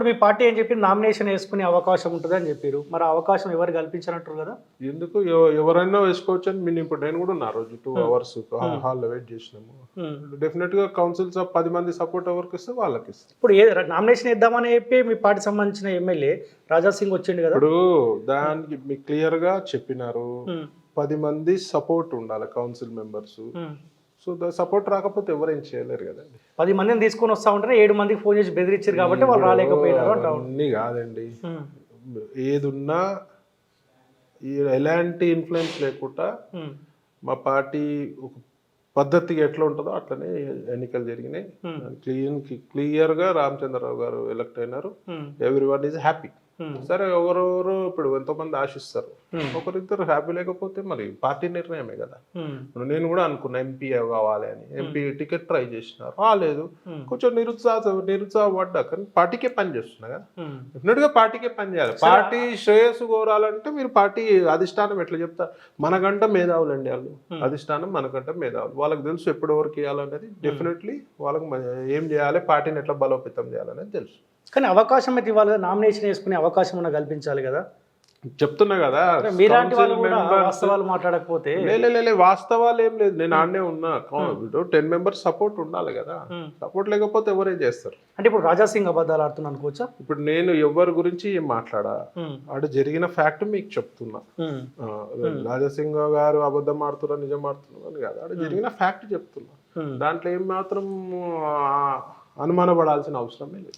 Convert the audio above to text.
ఇప్పుడు మీ పార్టీ ఏం చెప్పింది నామినేషన్ వేసుకునే అవకాశం ఉంటుంది అని చెప్పారు. మరి అవకాశం ఎవరు కల్పించినట్టు కదా? ఎందుకు? ఎవ- ఎవరైనా వేసుకోవచ్చు అని నేను ఇప్పుడు నేను కూడా ఉన్నా రోజు టూ అవర్స్ హాల్లో వెయిట్ చేసినాము. డెఫినెట్గా కౌన్సిల్స్ పది మంది సపోర్ట్ ఎవరికి ఇస్తే వాళ్ళకి ఇస్తాం. ఇప్పుడు ఏ నామినేషన్ ఇద్దామని చెప్పి మీ పార్టీ సంబంధించిన ఎమ్మెల్యే రాజా సింగ్ వచ్చిండు కదా? ఇప్పుడు దానికి మీకు క్లియర్గా చెప్పినారు. పది మంది సపోర్ట్ ఉండాలి council members. So the support రాకపోతే ఎవరేం చేయలేరు కదండి పది మందిని తీసుకొని వస్తా ఉంటే ఏడు మందికి ఫోన్ చేసి బెదిరించారు కాబట్టి వాళ్ళు ఉన్నారు. అన్ని కాదండి. ఏదున్నా ఎలాంటి ఇన్ఫ్లుయెన్స్ లేకుండా మా పార్టీ ఒక పద్ధతిగా ఎట్లా ఉంటుందో అట్లనే ఎన్నికలు జరిగినాయి. క్లీన్ క్లియర్గా రామచంద్రరావు గారు ఎలక్ట్ అయినారు. Every one is happy. సరే ఎవరెవరు ఇప్పుడు ఎంతోమంది ఆశిస్తారు. ఒకరిద్దరు హ్యాపీ లేకపోతే మరి పార్టీ నిర్ణయమే కదా. నేను కూడా అనుకున్నా ఎంపీ కావాలి అని. ఎంపీ టికెట్ ట్రై చేసినారు. రాలేదు. కొంచెం నిరుత్సాహ నిరుత్సాహపడ్డా కానీ పార్టీకే పని చేస్తున్నా కదా. ఉమ్. డెఫినెట్గా పార్టీకే పని చేయాలి. పార్టీ శ్రేయస్సు కోరాలంటే మీరు పార్టీ అధిష్టానం ఎట్లా చెప్తారు మనకంటే మేధావులండి వాళ్ళు. అధిష్టానం మనకంటే మేధావులు. వాళ్ళకి తెలుసు ఎప్పటి వరకు ఇవ్వాలనేది డెఫినెట్లీ వాళ్ళకి ఏం చేయాలి పార్టీని ఎట్లా బలోపేతం చేయాలనేది తెలుసు. కానీ అవకాశం అయితే ఇవ్వాలి కదా నామినేషన్ వేసుకునే అవకాశం ఉన్న కల్పించాలి కదా. చెప్తున్నా కదా మీలాంటి వాళ్ళు కూడా వాస్తవాలు మాట్లాడకపోతే లే, లే, లే, లే, వాస్తవాలు ఏం లేదు. నేను ఆడనే ఉన్నా. టెన్ మెంబర్స్ సపోర్ట్ ఉండాలి కదా. Hmm. సపోర్ట్ లేకపోతే ఎవరేం చేస్తారు? అంటే ఇప్పుడు రాజా సింగ్ అబద్ధాలు ఆడుతున్నాను అనుకోవచ్చా? ఇప్పుడు నేను ఎవరి గురించి ఏం మాట్లాడా? ఉమ్, ఆడ జరిగిన ఫ్యాక్ట్ మీకు చెప్తున్నా. రాజసింగ్ గారు అబద్ధం ఆడుతున్నా నిజం ఆడుతున్నా అని కాదు. ఆడ జరిగిన ఫ్యాక్ట్ చెప్తున్నా. దాంట్లో ఏం మాత్రం అనుమానపడాల్సిన అవసరమే లేదు.